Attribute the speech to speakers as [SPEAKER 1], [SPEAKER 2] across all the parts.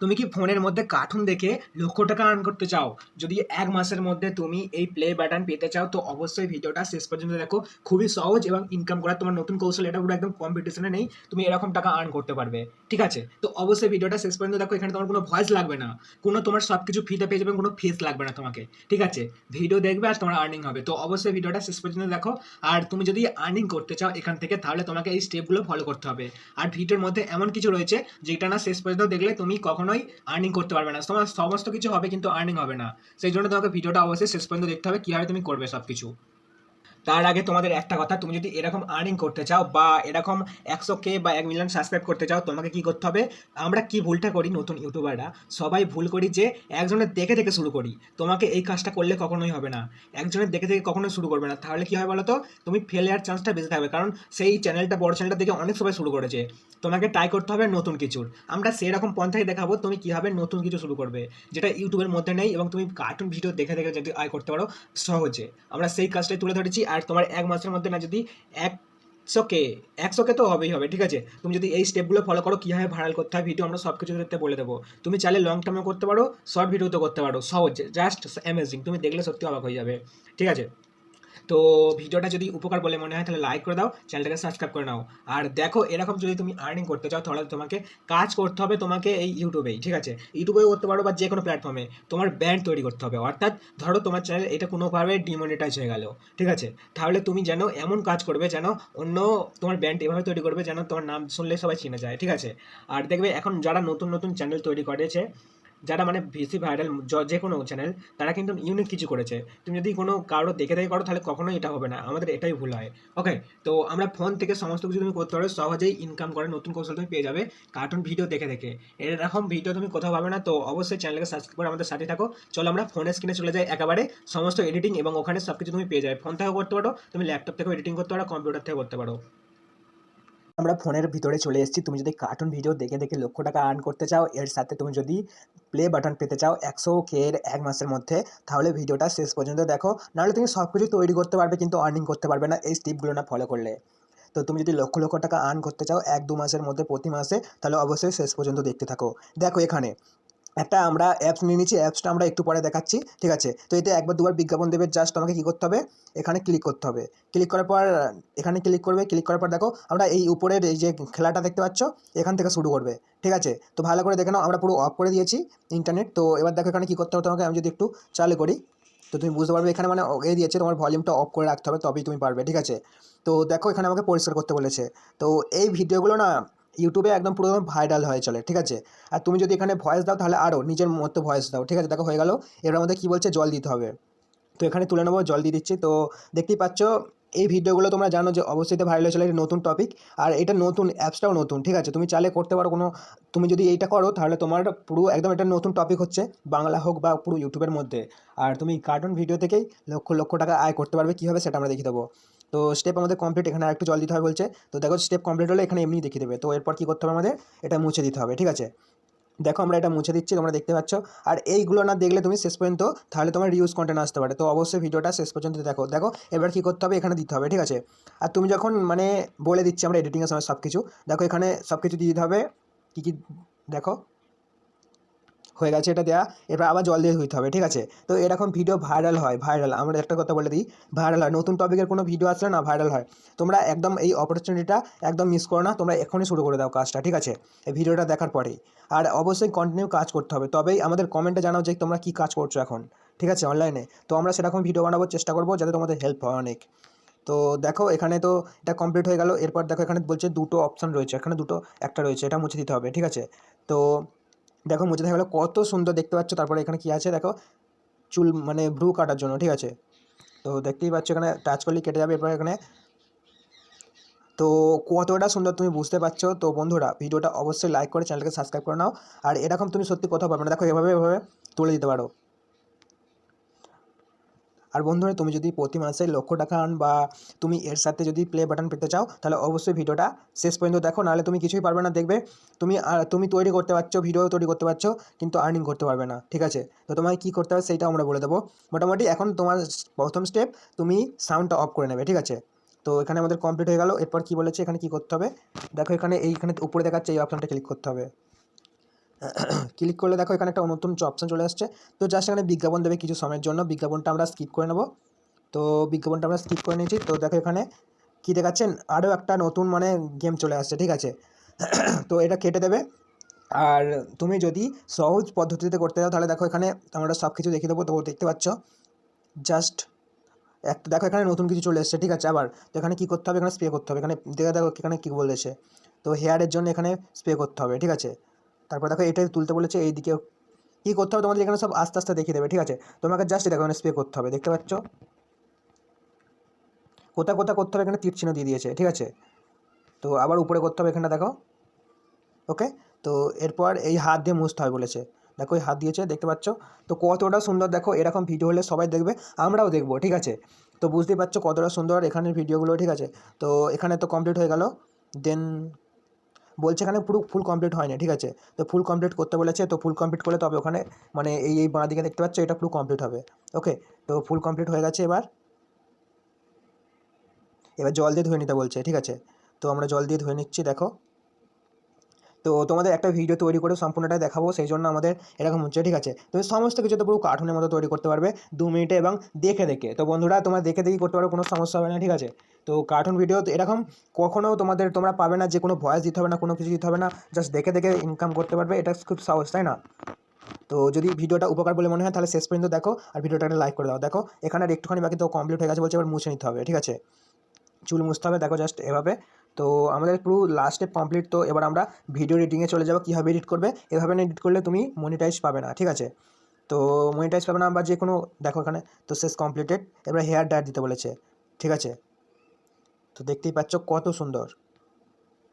[SPEAKER 1] তুমি কি ফোনের মধ্যে কার্টুন দেখে লক্ষ টাকা আর্ন করতে চাও? যদি এক মাসের মধ্যে তুমি এই প্লে বাটন পেতে চাও, তো অবশ্যই ভিডিওটা শেষ পর্যন্ত দেখো। খুবই সহজ এবং ইনকাম করার তোমার নতুন কৌশল, এটা পুরো একদম কম্পিটিশনে নেই। তুমি এরকম টাকা আর্ন করতে পারবে, ঠিক আছে? তো অবশ্যই ভিডিওটা শেষ পর্যন্ত দেখো, এখানে তোমার কোনো ভয়েস লাগবে না। কোনো তোমার সব কিছু ফ্রিতে পেয়ে যাবে, কোনো ফিস লাগবে না তোমাকে, ঠিক আছে? ভিডিও দেখবে আর তোমার আর্নিং হবে। তো অবশ্যই ভিডিওটা শেষ পর্যন্ত দেখো। আর তুমি যদি আর্নিং করতে চাও এখান থেকে, তাহলে তোমাকে এই স্টেপগুলো ফলো করতে হবে। আর ভিডিওর মধ্যে এমন কিছু রয়েছে, যেটা না শেষ পর্যন্ত দেখলে তুমি কখনোই আর্নিং করতে পারবে না। তোমার সমস্ত কিছু হবে কিন্তু আর্নিং হবে না। সেই জন্য তোমাকে ভিডিওটা অবশ্যই শেষ পর্যন্ত দেখতে হবে, কীভাবে তুমি করবে সব কিছু তার আগে তোমাদের একটা কথা, তুমি যদি এরকম আর্নিং করতে চাও বা এরকম একশো কে বা এক মিলিয়ন সাবস্ক্রাইব করতে চাও, তোমাকে কি করতে হবে? আমরা কি ভুলটা করি নতুন ইউটিউবাররা সবাই ভুল করি যে একজনের দেখে দেখে শুরু করি। তোমাকে এই কাজটা করলে কখনোই হবে না। একজনের দেখে দেখে কখনোই শুরু করবে না। তাহলে কি হয় বলো তো তুমি ফেলেয়ার চান্সটা বেশি থাকবে। কারণ সেই চ্যানেলটা বড় চ্যানেলটা দেখে অনেক সবাই শুরু করেছে। তোমাকে ট্রাই করতে হবে নতুন কিছুর। আমরা সেরকম পন্থাই দেখাবো, তুমি কীভাবে নতুন কিছু শুরু করবে। যেটা ইউটিউবের মধ্যে নেই এবং তুমি কার্টুন ভিডিও দেখে দেখে যদি আয় করতে পারো, সহজে। আমরা সেই কাজটাই তুলে ধরেছি। আর তোমার এক মাসের মধ্যে না যদি একশোকে একশোকে একশো কে তো হবেই হবে, ঠিক আছে? তুমি যদি এই স্টেপগুলো ফলো করো, কীভাবে ভাইরাল করতে হয় ভিডিও আমরা সব কিছু ক্ষেত্রে বলে দেবো। তুমি চাইলে লং টার্মে করতে পারো শর্ট ভিডিওতে করতে পারো, সহজ জাস্ট অ্যামেজিং তুমি দেখলে সত্যি অবাক হয়ে যাবে, ঠিক আছে? তো ভিডিওটা যদি উপকার বলে মনে হয়, তাহলে লাইক করে দাও চ্যানেলটাকে সাবস্ক্রাইব করে নাও। আর দেখো, এরকম যদি তুমি আর্নিং করতে চাও, তাহলে তোমাকে কাজ করতে হবে তোমাকে এই ইউটিউবেই ঠিক আছে? ইউটিউবেও করতে পারো বা যে কোনো প্ল্যাটফর্মে তোমার ব্যান্ড তৈরি করতে হবে। অর্থাৎ ধরো তোমার চ্যানেল এটা কোনোভাবে ডিমনিটাইজ হয়ে গেল, ঠিক আছে? তাহলে তুমি যেন এমন কাজ করবে যেন অন্য তোমার ব্যান্ড এভাবে তৈরি করবে যেন তোমার নাম শুনলে সবাই চিনে যায়, ঠিক আছে? আর দেখবে এখন যারা নতুন নতুন চ্যানেল তৈরি করেছে যারা মানে বেশি ভাইরাল যে কোনো চ্যানেল তারা কিন্তু ইউনিক কিছু করেছে। তুমি যদি কোনো কারও দেখে দেখে করো, তাহলে কখনোই এটা হবে না। আমাদের এটাই ভুল হয়। ওকে তো আমরা ফোন থেকে সমস্ত কিছু তুমি করতে পারো। সহজেই ইনকাম করে নতুন কৌশল তুমি পেয়ে যাবে কার্টুন ভিডিও দেখে দেখে। এরকম ভিডিও তুমি কোথাও পাবে না, তো অবশ্যই চ্যানেলকে সাবস্ক্রাইব করে আমাদের সাথে থাকো। চলো আমরা ফোনের স্ক্রিনে চলে যাই একেবারে। সমস্ত এডিটিং এবং ওখানে সব কিছু তুমি পেয়ে যাবে। ফোন থেকেও করতে পারো, তুমি ল্যাপটপ থেকেও এডিটিং করতে পারো কম্পিউটার থেকে করতে পারো। আমরা ফোনের ভিতরে চলে এসেছি। তুমি যদি কার্টুন ভিডিও দেখে দেখে লক্ষ টাকা আর্ন করতে চাও, এর সাথে তুমি যদি প্লে বাটন পেতে চাও একশো কে এর এক মাসের মধ্যে, তাহলে ভিডিওটা শেষ পর্যন্ত দেখো। নাহলে তুমি সব কিছু তৈরি করতে পারবে কিন্তু আর্নিং করতে পারবে না এই স্টিপগুলো না ফলো করলে। তো তুমি যদি লক্ষ লক্ষ টাকা আর্ন করতে চাও এক দু মাসের মধ্যে প্রতি মাসে, তাহলে অবশ্যই শেষ পর্যন্ত দেখতে থাকো। দেখো এখানে একটা আমরা অ্যাপস নিয়ে নিচ্ছি অ্যাপসটা আমরা একটু পরে দেখাচ্ছি, ঠিক আছে? তো এতে একবার দুবার বিজ্ঞাপন দেবে জাস্ট আমাকে কী করতে হবে? এখানে ক্লিক করতে হবে। ক্লিক করার পর, এখানে ক্লিক করবে ক্লিক করার পর দেখো, আমরা এই উপরের এই যে খেলাটা দেখতে পাচ্ছ, এখান থেকে শুরু করবে, ঠিক আছে? তো ভালো করে দেখে নাও, আমরা পুরো অফ করে দিয়েছি ইন্টারনেট তো এবার দেখো এখানে কী করতে হবে তোমাকে, আমি যদি একটু চালু করি, তো তুমি বুঝতে পারবে এখানে মানে এ দিয়েছে, তোমার ভলিউমটা অফ করে রাখতে হবে, তবেই তুমি পারবে, ঠিক আছে? তো দেখো এখানে আমাকে পরিষ্কার করতে বলেছে। তো এই ভিডিওগুলো না ইউটিউবে একদম পুরো ভাইরাল হয়ে চলে, ঠিক আছে? আর তুমি যদি এখানে ভয়েস দাও তাহলে আরও নিজের মতো ভয়েস দাও, ঠিক আছে? দেখো হয়ে গেল এর মধ্যে কী বলছে? জল দিতে হবে। তো এখানে তুলে নেব, জল দিয়ে দিচ্ছি। তো দেখতেই পাচ্ছ, এই ভিডিওগুলো তোমরা জানো যে অবশ্যই ভাইরাল হয়ে চলে, এটা নতুন টপিক আর এটা নতুন অ্যাপসটাও নতুন, ঠিক আছে? তুমি চাইলে করতে পারো কোনো, তুমি যদি এইটা করো তাহলে তোমার পুরো একদম এটা নতুন টপিক হচ্ছে, বাংলা হোক বা পুরো ইউটিউবের মধ্যে। আর তুমি কার্টুন ভিডিও থেকেই লক্ষ লক্ষ টাকা আয় করতে পারবে, কীভাবে সেটা আমরা দেখিয়ে দেবো। তো স্টেপ আমাদের কমপ্লিট এখানে একটু জল দিতে হবে বলছে। তো দেখো স্টেপ কমপ্লিট হলে, এখানে এমনি দেখিয়ে দেবে। তো এরপর কী করতে হবে আমাদের? এটা মুছে দিতে হবে, ঠিক আছে? দেখো আমরা এটা মুছে দিচ্ছি, তোমরা দেখতে পাচ্ছ। আর এইগুলো না দেখলে তুমি শেষ পর্যন্ত, তাহলে তোমার রিউজ কন্টেন্ট আসতে পারে। তো অবশ্যই ভিডিওটা শেষ পর্যন্ত দেখো। দেখো, এবার কী করতে হবে? এখানে দিতে হবে, ঠিক আছে? আর তুমি যখন মানে বলে দিচ্ছি আমরা এডিটিংয়ের সময় সব কিছু দেখো এখানে সব কিছু দিয়ে দিতে হবে। কী কী, দেখো। হয়ে গেছে এটা দেওয়া এরপর আবার জল দিয়ে ধুইতে হবে, ঠিক আছে? তো এরকম ভিডিও ভাইরাল হয় ভাইরাল আমরা একটা কথা বলে দিই ভাইরাল হয়। নতুন টপিকের কোনো ভিডিও আসলে না ভাইরাল হয়। তোমরা একদম এই অপরচুনিটিটা একদম মিস করো না, তোমরা এখনই শুরু করে দাও কাজটা, ঠিক আছে? এই ভিডিওটা দেখার পরেই। আর অবশ্যই কন্টিনিউ কাজ করতে হবে, তবেই আমাদের কমেন্টে জানাও যে তোমরা কী কাজ করছ এখন, ঠিক আছে? অনলাইনে তো আমরা সেরকম ভিডিও বানাবার চেষ্টা করব যাতে তোমাদের হেল্প হয় অনেক। তো দেখো, এখানে তো এটা কমপ্লিট হয়ে গেল, এরপর দেখো এখানে বলছে দুটো অপশান রয়েছে, এখানে দুটো, একটা রয়েছে, এটা মুছে দিতে হবে, ঠিক আছে? তো দেখো মুছে দেখা গেলো কত সুন্দর দেখতে পাচ্ছ, তারপরে এখানে কী আছে দেখো, চুল মানে ভ্রু কাটার জন্য, ঠিক আছে? তো দেখতেই পাচ্ছ এখানে টাচ করলে কেটে যাবে, এরপর এখানে তো কতটা সুন্দর তুমি বুঝতে পারছ। তো বন্ধুরা, ভিডিওটা অবশ্যই লাইক করে চ্যানেলকে সাবস্ক্রাইব করে নাও। আর এরকম তুমি সত্যি কোথাও পাবে না। দেখো এভাবে এভাবে তুলে দিতে পারো। আর বন্ধুরা, তুমি যদি প্রতি মাসে লক্ষ টাকা আন বা তুমি এর সাথে যদি প্লে বাটন পেতে চাও, তাহলে অবশ্যই ভিডিওটা শেষ পর্যন্ত দেখো। নাহলে তুমি কিছুই পারবে না দেখবে। তুমি তুমি তৈরি করতে পারছ ভিডিও তৈরি করতে পারছ, কিন্তু আর্নিং করতে পারবে না, ঠিক আছে? তো তোমাকে কী করতে হবে সেইটা আমরা বলে দেবো। মোটামুটি এখন তোমার প্রথম স্টেপ তুমি সাউন্ডটা অফ করে নেবে, ঠিক আছে? তো এখানে আমাদের কমপ্লিট হয়ে গেল। এরপর কী বলেছে? এখানে কী করতে হবে? দেখো এখানে, এইখানে উপরে দেখাচ্ছে, এই অপশানটা ক্লিক করতে হবে। ক্লিক করলে দেখো এখানে একটা নতুন অপশান চলে আসছে। তো জাস্ট এখানে বিজ্ঞাপন দেবে কিছু সময়ের জন্য। বিজ্ঞাপনটা আমরা স্কিপ করে নেব। তো বিজ্ঞাপনটা আমরা স্কিপ করে নিয়েছি। তো দেখো এখানে কী দেখাচ্ছেন? আরও একটা নতুন মানে গেম চলে আসছে, ঠিক আছে? তো এটা কেটে দেবে। আর তুমি যদি সহজ পদ্ধতিতে করতে চাও, তাহলে দেখো এখানে আমরা সব কিছু দেখিয়ে দেবো। তো দেখতে পাচ্ছ? জাস্ট একটা দেখো এখানে নতুন কিছু চলে এসেছে, ঠিক আছে? আবার তো এখানে কী করতে হবে? এখানে স্প্রে করতে হবে। এখানে দেখে, দেখো এখানে কী বলেছে? তো হেয়ারের জন্য এখানে স্প্রে করতে হবে, ঠিক আছে? তারপর দেখো এটাই তুলতে বলেছে এই এইদিকে কী করতে হবে তোমাদের? এখানে সব আস্তে আস্তে দেখিয়ে দেবে, ঠিক আছে? তোমাকে জাস্ট দেখো এখানে স্প্রে করতে হবে, দেখতে পাচ্ছ? কোথা কোথা করতে হবে? এখানে তীর চিহ্ন দিয়ে দিয়েছে, ঠিক আছে? তো আবার উপরে করতে হবে এখানে, দেখো। ওকে? তো এরপর এই হাত দিয়ে মুছতে হয় বলেছে। দেখো এই হাত দিয়েছে, দেখতে পাচ্ছ? তো কতটা সুন্দর, দেখো, এরকম ভিডিও হলে সবাই দেখবে, আমরাও দেখব, ঠিক আছে? তো বুঝতেই পারছ কতটা সুন্দর এখানের ভিডিওগুলো ঠিক আছে? তো এখানে তো কমপ্লিট হয়ে গেল। দেন বলছে এখানে পুরো ফুল কমপ্লিট হয়নি, ঠিক আছে? তো ফুল কমপ্লিট করতে বলেছে, তো ফুল কমপ্লিট করলে তবে ওখানে মানে এই এই বাঁ দিকে দেখতে পাচ্ছ, এটা পুরো কমপ্লিট হবে ওকে তো ফুল কমপ্লিট হয়ে গেছে এবার। এবার জল দিয়ে ধুয়ে নিতে বলছে, ঠিক আছে? তো আমরা জল দিয়ে ধুয়ে নিচ্ছি, দেখো। তো তোমাদের একটা ভিডিও তৈরি করে সম্পূর্ণটাই দেখাবো সেই জন্য আমাদের এরকম হচ্ছে, ঠিক আছে? তুমি সমস্ত কিছু তো পুরো কার্টুনের মতো তৈরি করতে পারবে, দু মিনিটে এবং দেখে দেখে। তো বন্ধুরা, তোমরা দেখে দেখেই করতে পারো, কোনো সমস্যা হবে না, ঠিক আছে? তো কার্টুন ভিডিও তো এরকম কখনও তোমাদের, তোমরা পাবে না যে কোনো ভয়েস দিতে হবে না, কোনো কিছু দিতে হবে না জাস্ট দেখে দেখে ইনকাম করতে পারবে, এটা খুব সহজ, তাই না? তো যদি ভিডিওটা উপকার বলে মনে হয়, তাহলে শেষ পর্যন্ত দেখো, আর ভিডিওটা লাইক করে দাও। দেখো, এখানে একটুখানি বাকি তো কমপ্লিট হয়ে গেছে বলছে, এবার মুছে নিতে হবে, ঠিক আছে? চুল মুছতে হবে, দেখো জাস্ট এভাবে। তো আমাদের পুরো লাস্টে কমপ্লিট তো এবার আমরা ভিডিও এডিটিংয়ে চলে যাব, কীভাবে এডিট করবে? এভাবে এডিট করলে তুমি মনিটাইজ পাবে না, ঠিক আছে? তো মনিটাইজ পাবে না বা যে কোনো, দেখো এখানে, তো শেষ কমপ্লিটেড এবার হেয়ার ডায়ার দিতে বলেছে, ঠিক আছে? তো দেখতেই পাচ্ছ কত সুন্দর।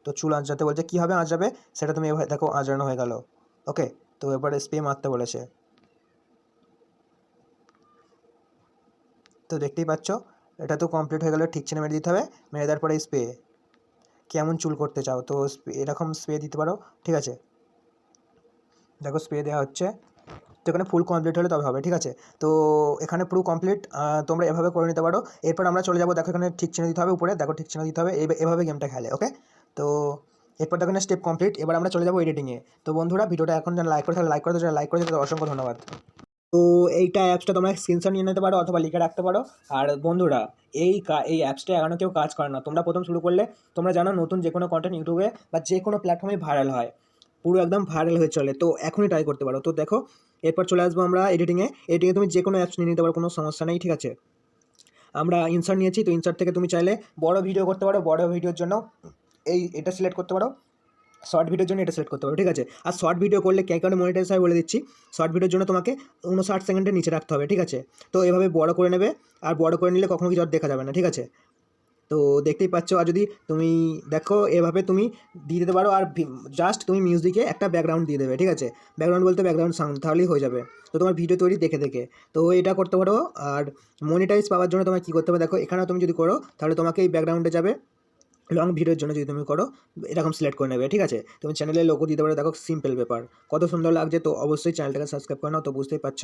[SPEAKER 1] তো চুল আঁচড়াতে বলছে, কীভাবে আঁচড়াবে? সেটা তুমি এভাবে, দেখো, আঁচড়ানো হয়ে গেল, ওকে? তো এবারে স্প্রে মারতে বলেছে। তো দেখতেই পাচ্ছ, এটা তো কমপ্লিট হয়ে গেলে, ঠিক চিনে মেরে দিতে হবে, মেরে দেওয়ার পরে স্প্রে কেমন চুল করতে চাও? তো এরকম স্প্রে দিতে পারো, ঠিক আছে? দেখো স্প্রে দেওয়া হচ্ছে। তো এখানে ফুল কমপ্লিট হলে তবে হবে, ঠিক আছে? তো এখানে পুরো কমপ্লিট তোমরা এভাবে করে নিতে পারো। এরপর আমরা চলে যাব, দেখো এখানে ঠিক চিহ্ন দিতে হবে উপরে, দেখো ঠিক চিহ্ন দিতে হবে এভাবে গেমটা খেলে ওকে তো এরপর দেখো স্টেপ কমপ্লিট এবার আমরা চলে যাব এডিটিংয়ে তো বন্ধুরা, ভিডিওটা এখন যেন লাইক করে তাহলে লাইক করে দেবে লাইক করে দেবে অসংখ্য ধন্যবাদ। তো এইটা অ্যাপসটা তোমরা স্ক্রিনশট নিয়ে নিতে পারো অথবা লিখে রাখতে পারো। আর বন্ধুরা, এই এই অ্যাপসটা এখনও কেউ কাজ করে না। তোমরা প্রথম শুরু করলে তোমরা জানো নতুন যে কোনো কন্টেন্ট ইউটিউবে বা যে কোনো প্ল্যাটফর্মে ভাইরাল হয়। পুরো একদম ভাইরাল হয়ে চলে। তো এখনই ট্রাই করতে পারো। তো দেখো, এরপর চলে আসব আমরা এডিটিংয়ে এডিটিংয়ে তুমি যে কোনো অ্যাপস নিয়ে নিতে পারো, কোনো সমস্যা নেই, ঠিক আছে? আমরা ইনসার্ট নিয়েছি। তো ইনসার্ট থেকে তুমি চাইলে বড় ভিডিও করতে পারো। বড় ভিডিওর জন্য এই, এটা সিলেক্ট করতে পারো। শর্ট ভিডিওর জন্য এটা সিলেক্ট করতে পারো ঠিক আছে? আর শর্ট ভিডিও করলে কে কারণে মনিটাইজ হয় বলে দিচ্ছি। শর্ট ভিডিওর জন্য তোমাকে উনষাট সেকেন্ডের নিচে রাখতে হবে, ঠিক আছে? তো এভাবে বড় করে নেবে, আর বড় করে নিলে কখনো কিছু আর দেখা যাবে না, ঠিক আছে? তো দেখতেই পাচ্ছ, আর যদি তুমি দেখো, এভাবে তুমি দিয়ে দিতে পারো, আর জাস্ট তুমি মিউজিকে একটা ব্যাকগ্রাউন্ড দিয়ে দেবে, ঠিক আছে? ব্যাকগ্রাউন্ড বলতে ব্যাকগ্রাউন্ড সাউন্ড তাহলেই হয়ে যাবে। তো তোমার ভিডিও তৈরি দেখে দেখে। তো এটা করতে পারো, আর মনিটাইজ পাওয়ার জন্য তোমার কী করতে হবে, দেখো, এখানেও তুমি যদি করো, তাহলে তোমাকে এই ব্যাকগ্রাউন্ডে যাবে। লং ভিডিওর জন্য যদি তুমি করো, এরকম সিলেক্ট করে নেবে, ঠিক আছে? তুমি চ্যানেলে লোগো দিতে পারো, দেখো সিম্পল ব্যাপার। কত সুন্দর লাগছে, তো অবশ্যই চ্যানেলটাকে সাবস্ক্রাইব করে নাও, তো বুঝতেই পারছ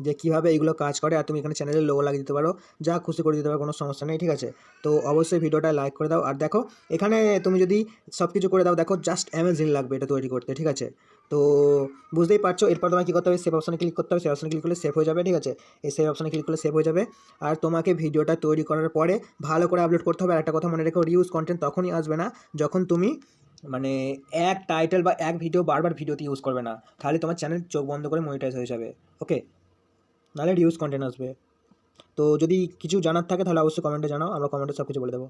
[SPEAKER 1] যে কীভাবে এইগুলো কাজ করে, আর তুমি এখানে চ্যানেলে লোগো লাগিয়ে দিতে পারো, যা খুশি করে দিতে পারো, কোনো সমস্যা নেই, ঠিক আছে? তো অবশ্যই ভিডিওটা লাইক করে দাও, আর দেখো, এখানে তুমি যদি সব কিছু করে দাও, দেখো জাস্ট অ্যামেজিং লাগবে এটা তৈরি করতে, ঠিক আছে? তো বুঝতেই পারছ, এরপর তোমাকে কী করতে হবে? সেভ অপশনে ক্লিক করতে হবে সেভ অপশনে ক্লিক করলে সেভ হয়ে যাবে, ঠিক আছে? এই সেভ অপশানে ক্লিক করলে সেভ হয়ে যাবে। আর তোমাকে ভিডিওটা তৈরি করার পরে ভালো করে আপলোড করতে হবে। একটা কথা মনে রেখো রিউজ কন্টেন্ট তখনই আসবে না যখন তুমি মানে এক টাইটেল বা এক ভিডিও বারবার ভিডিওতে ইউজ করবে না। তাহলে তোমার চ্যানেল চোখ বন্ধ করে মনিটাইজ হয়ে যাবে ওকে নাহলে রিউজ কন্টেন্ট আসবে। তো যদি কিছু জানার থাকে তাহলে অবশ্যই কমেন্টে জানাও, আমরা কমেন্টে সব কিছু বলে দেবো।